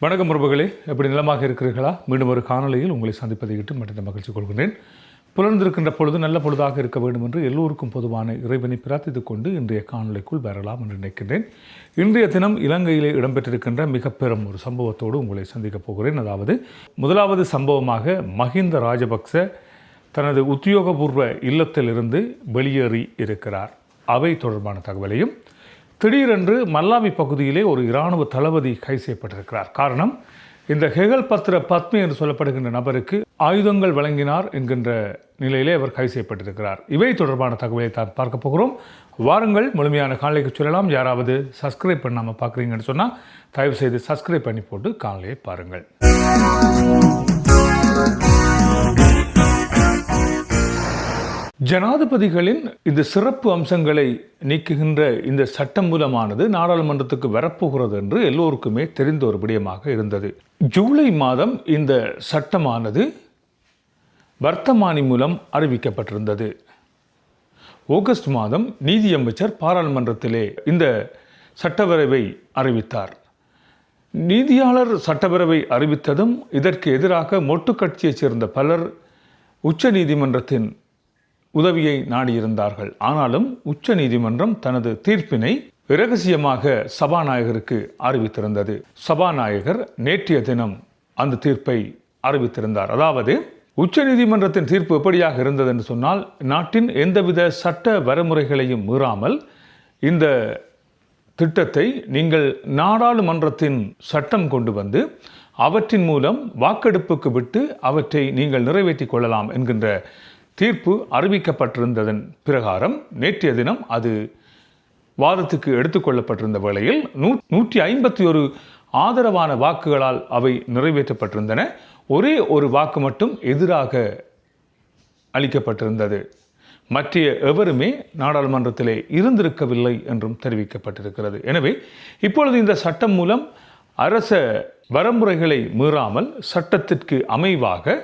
வணக்கம் உறவுகளே. எப்படி நிலமாக இருக்கிறீர்களா? மீண்டும் ஒரு காணொலியில் உங்களை சந்திப்பதை இட்டு மற்ற மகிழ்ச்சி கொள்கிறேன் புலர்ந்திருக்கின்ற பொழுது நல்ல பொழுதாக இருக்க வேண்டும் என்று எல்லோருக்கும் பொதுவான இறைவனை பிரார்த்தித்துக் கொண்டு இன்றைய காணொலிக்குள் வரலாம் என்று நினைக்கின்றேன். இன்றைய தினம் இலங்கையிலே இடம்பெற்றிருக்கின்ற மிக பெரும் ஒரு சம்பவத்தோடு உங்களை சந்திக்கப் போகிறேன். அதாவது முதலாவது சம்பவமாக மஹிந்த ராஜபக்ச தனது உத்தியோகபூர்வ இல்லத்திலிருந்து வெளியேறி இருக்கிறார். அவை தொடர்பான தகவலையும் திடீரென்று மல்லாவி பகுதியிலே ஒரு இராணுவ தளபதி கைது செய்யப்பட்டிருக்கிறார். காரணம் இந்த ஹெகல் பத்ர பத்மி என்று சொல்லப்படுகின்ற நபருக்கு ஆயுதங்கள் வழங்கினார் என்கின்ற நிலையிலே அவர் கைது செய்யப்பட்டிருக்கிறார். இவை தொடர்பான தகவலை தான் பார்க்க போகிறோம். வாருங்கள் முழுமையான காலைக்கு சொல்லலாம். யாராவது சப்ஸ்கிரைப் பண்ணாமல் பார்க்குறீங்கன்னு சொன்னால் தயவுசெய்து சப்ஸ்கிரைப் பண்ணி போட்டு காலையை பாருங்கள். ஜனாதிபதிகளின் இந்த சிறப்பு அம்சங்களை நீக்குகின்ற இந்த சட்டம் மூலமானது நாடாளுமன்றத்துக்கு வரப்போகிறது என்று எல்லோருக்குமே தெரிந்த ஒரு விடயமாக இருந்தது. ஜூலை மாதம் இந்த சட்டமானது வர்த்தமானி மூலம் அறிவிக்கப்பட்டிருந்தது. ஆகஸ்ட் மாதம் நீதியமைச்சர் பாராளுமன்றத்திலே இந்த சட்டவரைவை அறிவித்தார். நீதியாளர் சட்டப்பேரவை அறிவித்ததும் இதற்கு எதிராக மொட்டு கட்சியைச் சேர்ந்த பலர் உச்ச நீதிமன்றத்தின் உதவியை நாடியிருந்தார்கள். ஆனாலும் உச்ச நீதிமன்றம் தனது தீர்ப்பினை இரகசியமாக சபாநாயகருக்கு அறிவித்திருந்தது. சபாநாயகர் நேற்றைய தினம் அந்த தீர்ப்பை அறிவித்திருந்தார். அதாவது உச்ச நீதிமன்றத்தின் தீர்ப்பு எப்படியாக இருந்தது என்று சொன்னால் நாட்டின் எந்தவித சட்ட வரைமுறைகளையும் மீறாமல் இந்த திட்டத்தை நீங்கள் நாடாளுமன்றத்தின் சட்டம் கொண்டு வந்து அவற்றின் மூலம் வாக்கெடுப்புக்கு விட்டு அவற்றை நீங்கள் நிறைவேற்றிக் கொள்ளலாம் என்கின்ற தீர்ப்பு அறிவிக்கப்பட்டிருந்ததன் பிரகாரம் நேற்றைய தினம் அது வாதத்துக்கு எடுத்துக்கொள்ளப்பட்டிருந்த வேளையில் நூ நூற்றி ஐம்பத்தி ஒரு ஆதரவான வாக்குகளால் அவை நிறைவேற்றப்பட்டிருந்தன. ஒரே ஒரு வாக்கு மட்டும் எதிராக அளிக்கப்பட்டிருந்தது. மற்ற எவருமே நாடாளுமன்றத்திலே இருந்திருக்கவில்லை என்றும் தெரிவிக்கப்பட்டிருக்கிறது. எனவே இப்பொழுது இந்த சட்டம் மூலம் அரச வரமுறைகளை மீறாமல் சட்டத்திற்கு அமைவாக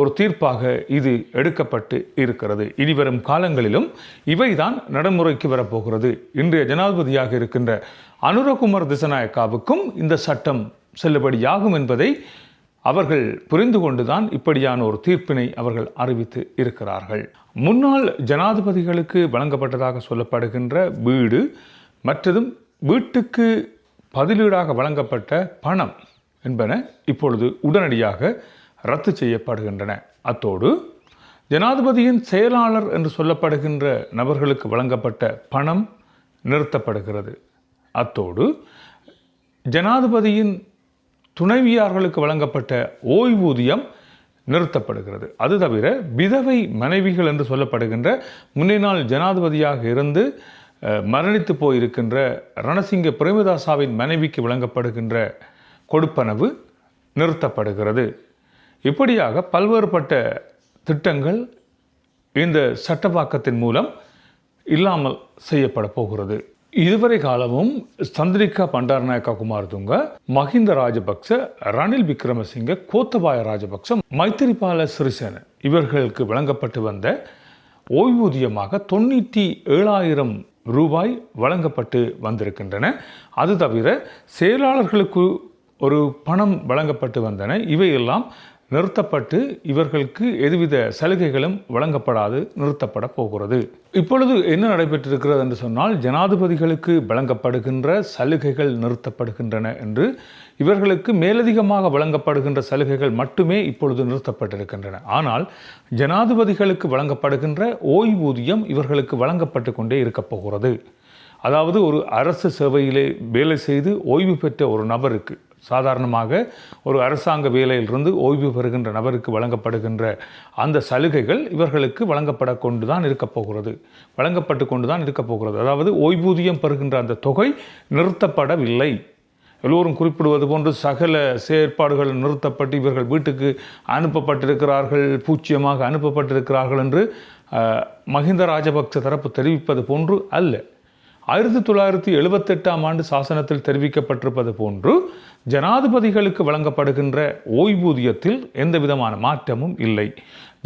ஒரு தீர்ப்பாக இது எடுக்கப்பட்டு இருக்கிறது. இனிவரும் காலங்களிலும் இவைதான் நடைமுறைக்கு வரப்போகிறது. இன்றைய ஜனாதிபதியாக இருக்கின்ற அனுரகுமார் திசநாயக்காவுக்கும் இந்த சட்டம் செல்லுபடியாகும் என்பதை அவர்கள் புரிந்து கொண்டுதான் இப்படியான ஒரு தீர்ப்பினை அவர்கள் அறிவித்து இருக்கிறார்கள். முன்னாள் ஜனாதிபதிகளுக்கு வழங்கப்பட்டதாக சொல்லப்படுகின்ற வீடு மற்றதும் வீட்டுக்கு பதிலீடாக வழங்கப்பட்ட பணம் என்பன இப்பொழுது உடனடியாக ரத்து செய்யப்படுகின்றன. அத்தோடு ஜனாதிபதியின் செயலாளர் என்று சொல்லப்படுகின்ற நபர்களுக்கு வழங்கப்பட்ட பணம் நிறுத்தப்படுகிறது. அத்தோடு ஜனாதிபதியின் துணைவியார்களுக்கு வழங்கப்பட்ட ஓய்வூதியம் நிறுத்தப்படுகிறது. அது தவிர விதவை மனைவிகள் என்று சொல்லப்படுகின்ற முன்னினால் ஜனாதிபதியாக இருந்து மரணித்து போயிருக்கின்ற ரணசிங்க பிரேமதாசாவின் மனைவிக்கு வழங்கப்படுகின்ற கொடுப்பனவு நிறுத்தப்படுகிறது. இப்படியாக பல்வேறுபட்ட திட்டங்கள் இந்த சட்டவாக்கத்தின் மூலம் இல்லாமல் செய்யப்பட போகிறது. இதுவரை காலமும் சந்திரிகா பண்டாரநாயக்கா குமாரதுங்க மஹிந்த ராஜபக்ச ரணில் விக்ரமசிங்க கோத்தபாய ராஜபக்ச மைத்திரிபால சிறிசேன இவர்களுக்கு வழங்கப்பட்டு வந்த ஓய்வூதியமாக தொண்ணூற்றி ஏழாயிரம் ரூபாய் வழங்கப்பட்டு வந்திருக்கின்றன. அது தவிர செயலாளர்களுக்கு ஒரு பணம் வழங்கப்பட்டு வந்தன. இவையெல்லாம் நிறுத்தப்பட்டு இவர்களுக்கு எதுவித சலுகைகளும் வழங்கப்படாது நிறுத்தப்பட போகிறது. இப்பொழுது என்ன நடைபெற்றிருக்கிறது என்று சொன்னால் ஜனாதிபதிகளுக்கு வழங்கப்படுகின்ற சலுகைகள் நிறுத்தப்படுகின்றன என்று இவர்களுக்கு மேலதிகமாக வழங்கப்படுகின்ற சலுகைகள் மட்டுமே இப்பொழுது நிறுத்தப்பட்டிருக்கின்றன. ஆனால் ஜனாதிபதிகளுக்கு வழங்கப்படுகின்ற ஓய்வூதியம் இவர்களுக்கு வழங்கப்பட்டு கொண்டே இருக்கப் போகிறது. அதாவது ஒரு அரசு சேவையிலே வேலை செய்து ஓய்வு பெற்ற ஒரு நபருக்கு சாதாரணமாக ஒரு அரசாங்க வேலையிலிருந்து ஓய்வு பெறுகின்ற நபருக்கு வழங்கப்படுகின்ற அந்த சலுகைகள் இவர்களுக்கு வழங்கப்பட கொண்டு தான் இருக்கப் போகிறது. வழங்கப்பட்டு கொண்டு தான் இருக்கப் போகிறது. அதாவது ஓய்வூதியம் பெறுகின்ற அந்த தொகை நிறுத்தப்படவில்லை. எல்லோரும் குறிப்பிடுவது போன்று சகல செயற்பாடுகள் நிறுத்தப்பட்டு இவர்கள் வீட்டுக்கு அனுப்பப்பட்டிருக்கிறார்கள் பூச்சியமாக அனுப்பப்பட்டிருக்கிறார்கள் என்று மஹிந்த ராஜபக்ச தரப்பு தெரிவிப்பது போன்று அல்ல. ஆயிரத்தி தொள்ளாயிரத்தி எழுபத்தெட்டாம் ஆண்டு சாசனத்தில் தெரிவிக்கப்பட்டிருப்பது போன்று ஜனாதிபதிகளுக்கு வழங்கப்படுகின்ற ஓய்வூதியத்தில் எந்த விதமான மாற்றமும் இல்லை.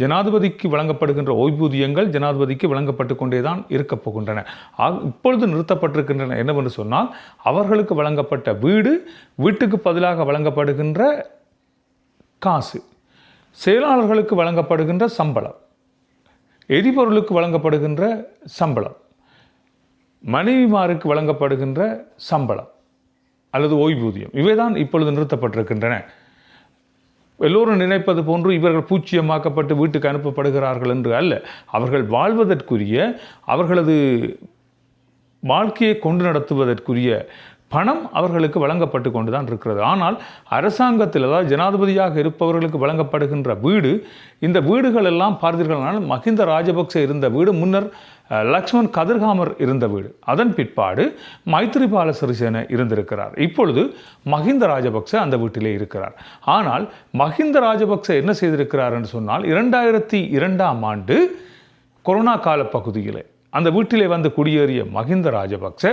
ஜனாதிபதிக்கு வழங்கப்படுகின்ற ஓய்வூதியங்கள் ஜனாதிபதிக்கு வழங்கப்பட்டு கொண்டே தான் இருக்கப் போகின்றன. ஆக இப்பொழுது நிறுத்தப்பட்டிருக்கின்றன என்னவென்று சொன்னால் அவர்களுக்கு வழங்கப்பட்ட வீடு வீட்டுக்கு பதிலாக வழங்கப்படுகின்ற காசு செயலாளர்களுக்கு வழங்கப்படுகின்ற சம்பளம் எரிபொருளுக்கு வழங்கப்படுகின்ற சம்பளம் மனைவிமாருக்கு வழங்கப்படுகின்ற சம்பளம் அல்லது ஓய்வூதியம் இவைதான் இப்பொழுது நிறுத்தப்பட்டிருக்கின்றன. எல்லோரும் நினைப்பது போன்று இவர்கள் பூச்சியமாக்கப்பட்டு வீட்டுக்கு அனுப்பப்படுகிறார்கள் என்று அல்ல. அவர்கள் வாழ்வதற்குரிய அவர்களது வாழ்க்கையை கொண்டு நடத்துவதற்குரிய பணம் அவர்களுக்கு வழங்கப்பட்டு கொண்டு தான் இருக்கிறது. ஆனால் அரசாங்கத்தில் அதாவது ஜனாதிபதியாக இருப்பவர்களுக்கு வழங்கப்படுகின்ற வீடு இந்த வீடுகள் எல்லாம் பார்த்தீர்களானால் மஹிந்த ராஜபக்ச இருந்த வீடு முன்னர் லக்ஷ்மண் கதிர்காமர் இருந்த வீடு. அதன் பிற்பாடு மைத்திரிபால சிறிசேன இருந்திருக்கிறார். இப்பொழுது மஹிந்த ராஜபக்ச அந்த வீட்டிலே இருக்கிறார். ஆனால் மஹிந்த ராஜபக்ச என்ன செய்திருக்கிறார் என்று சொன்னால் இரண்டாயிரத்தி இரண்டாம் ஆண்டு கொரோனா கால பகுதியில் அந்த வீட்டிலே வந்து குடியேறிய மஹிந்த ராஜபக்ச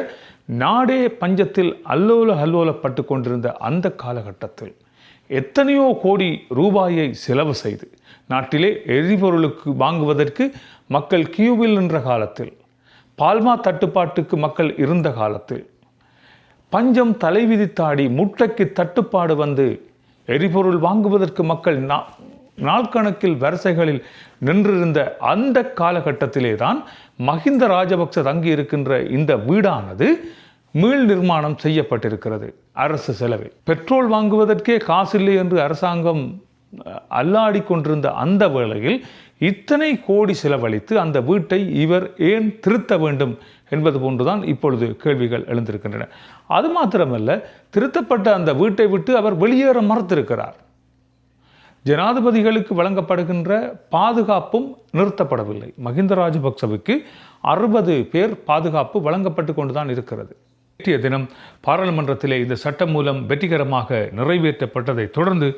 நாடே பஞ்சத்தில் அல்லோல அல்லோலப்பட்டு கொண்டிருந்த அந்த காலகட்டத்தில் எத்தனையோ கோடி ரூபாயை செலவு செய்து நாட்டிலே எரிபொருளுக்கு வாங்குவதற்கு மக்கள் கியூவில் நின்ற காலத்தில் பால்மா தட்டுப்பாட்டுக்கு மக்கள் இருந்த காலத்தில் பஞ்சம் தலைவிதித்தாடி முட்டைக்கு தட்டுப்பாடு வந்து எரிபொருள் வாங்குவதற்கு மக்கள் நா- நாட்கணக்கில் வரிசைகளில் நின்றிருந்த அந்த காலகட்டத்திலே தான் மஹிந்த ராஜபக்ச தங்கி இருக்கின்ற இந்த வீடானது மீள் நிர்மாணம் செய்யப்பட்டிருக்கிறது அரசு செலவில். பெட்ரோல் வாங்குவதற்கே காசில்லை என்று அரசாங்கம் அல்லாடி கொண்டிருந்த அந்த வேளையில் இத்தனை கோடி செலவழித்து அந்த வீட்டை இவர் ஏன் திருத்த வேண்டும் என்பது போன்றுதான் இப்பொழுது கேள்விகள் எழுந்திருக்கின்றன. அது மாத்திரமல்ல திருத்தப்பட்ட அந்த வீட்டை விட்டு அவர் வெளியேற மறுத்திருக்கிறார். ஜனாதிபதிகளுக்கு வழங்கப்படுகின்ற பாதுகாப்பும் நிறுத்தப்படவில்லை. மஹிந்த ராஜபக்சவுக்கு அறுபது பேர் பாதுகாப்பு வழங்கப்பட்டு கொண்டுதான் இருக்கிறது. நேற்றைய தினம் பாராளுமன்றத்திலே இந்த சட்டம் மூலம் வெற்றிகரமாக நிறைவேற்றப்பட்டதை தொடர்ந்து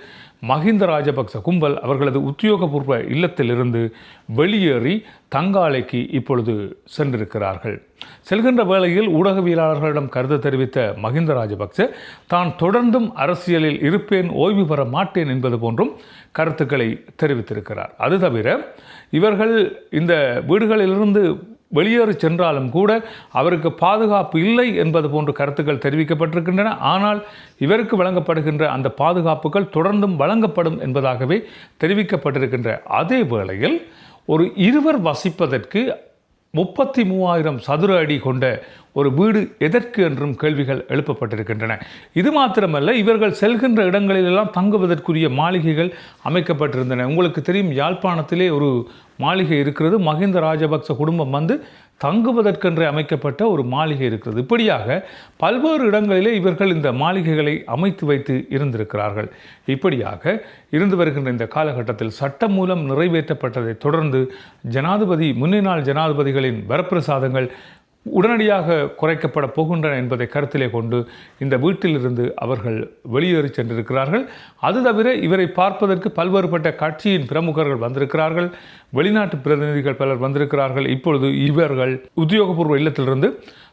மஹிந்த ராஜபக்ச கும்பல் அவர்களது உத்தியோகபூர்வ இல்லத்திலிருந்து வெளியேறி தங்காலைக்கு இப்பொழுது சென்றிருக்கிறார்கள். செல்கின்ற வேளையில் ஊடகவியலாளர்களிடம் கருத்து தெரிவித்த மஹிந்த ராஜபக்ச தான் தொடர்ந்தும் அரசியலில் இருப்பேன் ஓய்வு பெற மாட்டேன் என்பது போன்றும் கருத்துக்களை தெரிவித்திருக்கிறார். அது தவிர இவர்கள் இந்த வீடுகளிலிருந்து வெளியேறி சென்றாலும் கூட அவருக்கு பாதுகாப்பு இல்லை என்பது போன்ற கருத்துக்கள் தெரிவிக்கப்பட்டிருக்கின்றன. ஆனால் இவருக்கு வழங்கப்படுகின்ற அந்த பாதுகாப்புகள் தொடர்ந்தும் வழங்கப்படும் என்பதாகவே தெரிவிக்கப்பட்டிருக்கின்ற அதே வேளையில் ஒரு இருவர் வசிப்பதற்கு முப்பத்தி மூவாயிரம் சதுர அடி கொண்ட ஒரு வீடு எதற்கு என்றும் கேள்விகள் எழுப்பப்பட்டிருக்கின்றன. இது மாத்திரமல்ல இவர்கள் செல்கின்ற இடங்களிலெல்லாம் தங்குவதற்குரிய மாளிகைகள் அமைக்கப்பட்டிருந்தன. உங்களுக்கு தெரியும் யாழ்ப்பாணத்திலே ஒரு மாளிகை இருக்கிறது. மஹிந்த ராஜபக்ச குடும்பம் வந்து தங்குவதற்கென்று அமைக்கப்பட்ட ஒரு மாளிகை இருக்கிறது. இப்படியாக பல்வேறு இடங்களிலே இவர்கள் இந்த மாளிகைகளை அமைத்து வைத்து இருந்திருக்கிறார்கள். இப்படியாக இருந்து வருகின்ற இந்த காலகட்டத்தில் சட்டம் மூலம் நிறைவேற்றப்பட்டதை தொடர்ந்து ஜனாதிபதி முன்னினாள் ஜனாதிபதிகளின் வரப்பிரசாதங்கள் உடனடியாக குறைக்கப்பட போகின்றன என்பதை கருத்திலே கொண்டு இந்த வீட்டிலிருந்து அவர்கள் வெளியேறி சென்றிருக்கிறார்கள். அது தவிர இவரை பார்ப்பதற்கு பல்வேறுபட்ட கட்சியின் பிரமுகர்கள் வந்திருக்கிறார்கள். வெளிநாட்டு பிரதிநிதிகள் பலர் வந்திருக்கிறார்கள். இப்பொழுது இவர்கள் உத்தியோகபூர்வ இல்லத்திலிருந்து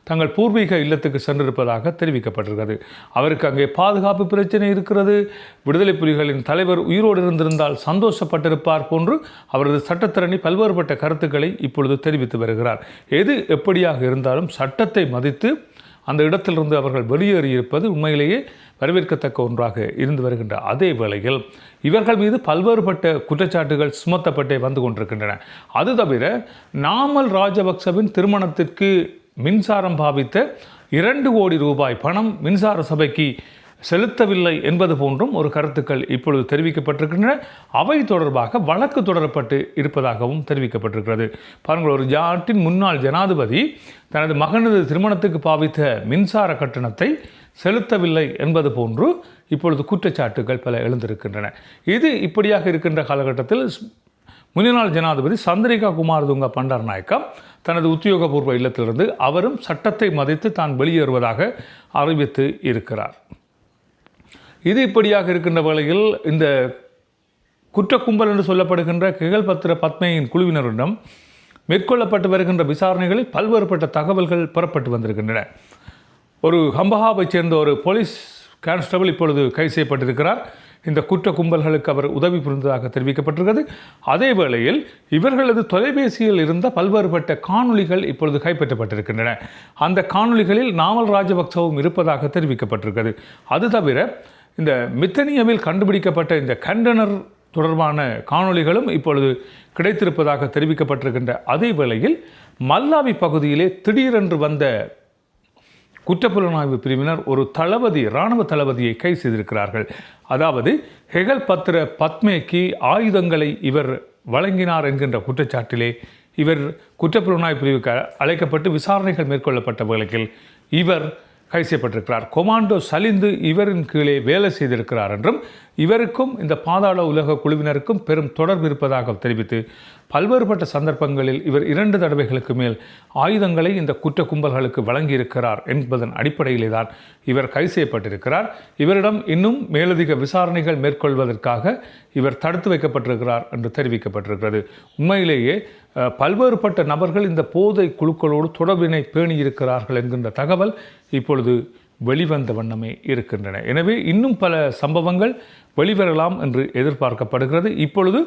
தங்கள் பூர்வீக இல்லத்துக்கு சென்றிருப்பதாக தெரிவிக்கப்பட்டிருக்கிறது. அவருக்கு அங்கே பாதுகாப்பு பிரச்சனை இருக்கிறது. விடுதலை புலிகளின் தலைவர் உயிரோடு இருந்திருந்தால் சந்தோஷப்பட்டிருப்பார் போன்று அவரது சட்டத்திறனி பல்வேறுபட்ட கருத்துக்களை இப்பொழுது தெரிவித்து வருகிறார். எது எப்படியாக இருந்தாலும் சட்டத்தை மதித்து அந்த இடத்திலிருந்து அவர்கள் வெளியேறியிருப்பது உண்மையிலேயே வரவேற்கத்தக்க ஒன்றாக இருந்து வருகின்ற அதே வேளையில் இவர்கள் மீது பல்வேறுபட்ட குற்றச்சாட்டுகள் சுமத்தப்பட்டே வந்து கொண்டிருக்கின்றன. அது தவிர நாமல் ராஜபக்சவின் திருமணத்திற்கு மின்சாரம் பாவித்த இரண்டு கோடி ரூபாய் பணம் மின்சார சபைக்கு செலுத்தவில்லை என்பது போன்றும் ஒரு கருத்துக்கள் இப்பொழுது தெரிவிக்கப்பட்டிருக்கின்றன. அவை தொடர்பாக வழக்கு தொடரப்பட்டு இருப்பதாகவும் தெரிவிக்கப்பட்டிருக்கிறது. பாருங்கள் ஒரு நாட்டின் முன்னாள் ஜனாதிபதி தனது மகனது திருமணத்துக்கு பாவித்த மின்சார கட்டணத்தை செலுத்தவில்லை என்பது போன்று இப்பொழுது குற்றச்சாட்டுகள் பல எழுந்திருக்கின்றன. இது இப்படியாக இருக்கின்ற காலகட்டத்தில் முன்னாள் ஜனாதிபதி சந்திரிகா குமார் துங்க பண்டார் நாயக்கா தனது உத்தியோகபூர்வ இல்லத்திலிருந்து அவரும் சட்டத்தை மதித்து தான் வெளியேறுவதாக அறிவித்து இருக்கிறார். இது இப்படியாக இருக்கின்ற வேளையில் இந்த குற்ற கும்பல் என்று சொல்லப்படுகின்ற கிகழ்பத்திர பத்மையின் குழுவினரிடம் மேற்கொள்ளப்பட்டு வருகின்ற விசாரணைகளில் பல்வேறுபட்ட தகவல்கள் பெறப்பட்டு வந்திருக்கின்றன. ஒரு ஹம்பஹாவைச் சேர்ந்த ஒரு போலீஸ் கான்ஸ்டபிள் இப்பொழுது கைது செய்யப்பட்டிருக்கிறார். இந்த குற்ற கும்பல்களுக்கு அவர் உதவி புரிந்ததாக தெரிவிக்கப்பட்டிருக்கிறது. அதே வேளையில் இவர்களது தொலைபேசியில் இருந்த பல்வேறுபட்ட காணொளிகள் இப்பொழுது கைப்பற்றப்பட்டிருக்கின்றன. அந்த காணொளிகளில் நாமல் ராஜபக்சவும் இருப்பதாக தெரிவிக்கப்பட்டிருக்கிறது. அது தவிர இந்த மித்தனியவில் கண்டுபிடிக்கப்பட்ட இந்த கண்டனர் தொடர்பான காணொளிகளும் இப்பொழுது கிடைத்திருப்பதாக தெரிவிக்கப்பட்டிருக்கின்ற அதே வேளையில் மல்லாவி பகுதியிலே திடீரென்று வந்த குற்றப்புலனாய்வு பிரிவினர் ஒரு தளபதி இராணுவ தளபதியை கைது செய்திருக்கிறார்கள். அதாவது ஹெகல் பத்ர பத்மேக்கு ஆயுதங்களை இவர் வழங்கினார் என்கின்ற குற்றச்சாட்டிலே இவர் குற்றப்புலனாய்வு பிரிவுக்கு அழைக்கப்பட்டு விசாரணைகள் மேற்கொள்ளப்பட்ட வழக்கில் இவர் கைது செய்யப்பட்டிருக்கிறார். கொமாண்டோ சலிந்து இவரின் கீழே வேலை செய்திருக்கிறார் என்றும் இவருக்கும் இந்த பாதாள உலக குழுவினருக்கும் பெரும் தொடர்பு இருப்பதாக தெரிவித்து பல்வேறுபட்ட சந்தர்ப்பங்களில் இவர் இரண்டு தடவைகளுக்கு மேல் ஆயுதங்களை இந்த குற்ற கும்பல்களுக்கு வழங்கியிருக்கிறார் என்பதன் அடிப்படையிலே தான் இவர் கைது செய்யப்பட்டிருக்கிறார். இவரிடம் இன்னும் மேலதிக விசாரணைகள் மேற்கொள்வதற்காக இவர் தடுத்து வைக்கப்பட்டிருக்கிறார் என்று தெரிவிக்கப்பட்டிருக்கிறது. உண்மையிலேயே பல்வேறுபட்ட நபர்கள் இந்த போதை குழுக்களோடு தொடர்பினை பேணியிருக்கிறார்கள் என்கின்ற தகவல் இப்பொழுது வெளிவந்த வண்ணமே இருக்கின்றன. எனவே இன்னும் பல சம்பவங்கள் வெளிவரலாம் என்று எதிர்பார்க்கப்படுகிறது. இப்பொழுது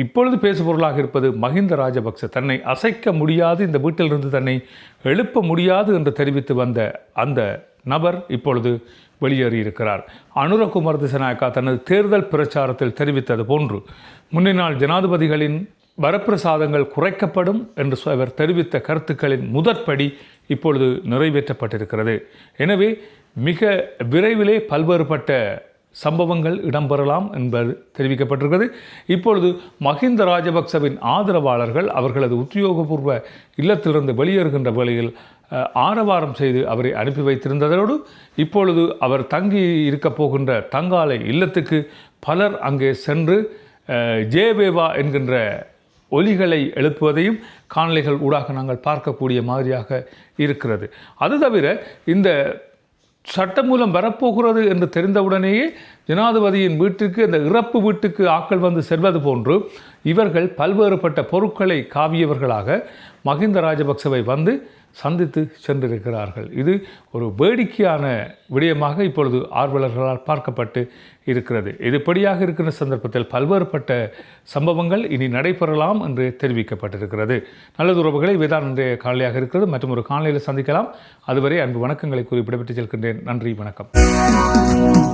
இப்பொழுது பேசுபொருளாக இருப்பது மஹிந்த ராஜபக்ச. தன்னை அசைக்க முடியாது இந்த வீட்டிலிருந்து தன்னை எழுப்ப முடியாது என்று தெரிவித்து வந்த அந்த நபர் இப்பொழுது வெளியேறியிருக்கிறார் அனுரகுமார் திசநாயக்கா தனது தேர்தல் பிரச்சாரத்தில் தெரிவித்தது போன்று முன்னினால் ஜனாதிபதிகளின் வரப்பிரசாதங்கள் குறைக்கப்படும் என்று அவர் தெரிவித்த கருத்துக்களின் முதற்படி இப்பொழுது நிறைவேற்றப்பட்டிருக்கிறது. எனவே மிக விரைவிலே பல்வேறுபட்ட சம்பவங்கள் இடம்பெறலாம் என்பது தெரிவிக்கப்பட்டிருக்கிறது. இப்பொழுது மஹிந்த ராஜபக்சவின் ஆதரவாளர்கள் அவர்களது உத்தியோகபூர்வ இல்லத்திலிருந்து வெளியேறுகின்ற வேளையில் ஆரவாரம் செய்து அவரை அனுப்பி வைத்திருந்ததோடு இப்பொழுது அவர் தங்கி இருக்கப் போகின்ற தங்காலை இல்லத்துக்கு பலர் அங்கே சென்று ஜேவேவா என்கின்ற ஒலிகளை எழுப்புவதையும் காணொலிகள் ஊடாக நாங்கள் பார்க்கக்கூடிய மாதிரியாக இருக்கிறது. அது தவிர இந்த சட்டம் மூலம் வரப்போகிறது என்று தெரிந்தவுடனேயே ஜனாதிபதியின் வீட்டுக்கு அந்த இறப்பு வீட்டுக்கு ஆக்கள் வந்து செல்வது போன்று இவர்கள் பல்வேறுபட்ட பொருட்களை காவியவர்களாக மஹிந்த ராஜபக்சவை வந்து சந்தித்து சென்றிருக்கிறார்கள். இது ஒரு வேடிக்கையான விடயமாக இப்பொழுது ஆர்வலர்களால் பார்க்கப்பட்டு இருக்கிறது. இதுபடியாக இருக்கிற சந்தர்ப்பத்தில் பல்வேறுபட்ட சம்பவங்கள் இனி நடைபெறலாம் என்று தெரிவிக்கப்பட்டிருக்கிறது. நல்லது உறவுகளை இவைதான் இன்றைய காலையாக இருக்கிறது. மற்றும் ஒரு காலையில் சந்திக்கலாம். அதுவரை அன்பு வணக்கங்களை குறிப்பிடப்பட்டு செல்கின்றேன். நன்றி வணக்கம்.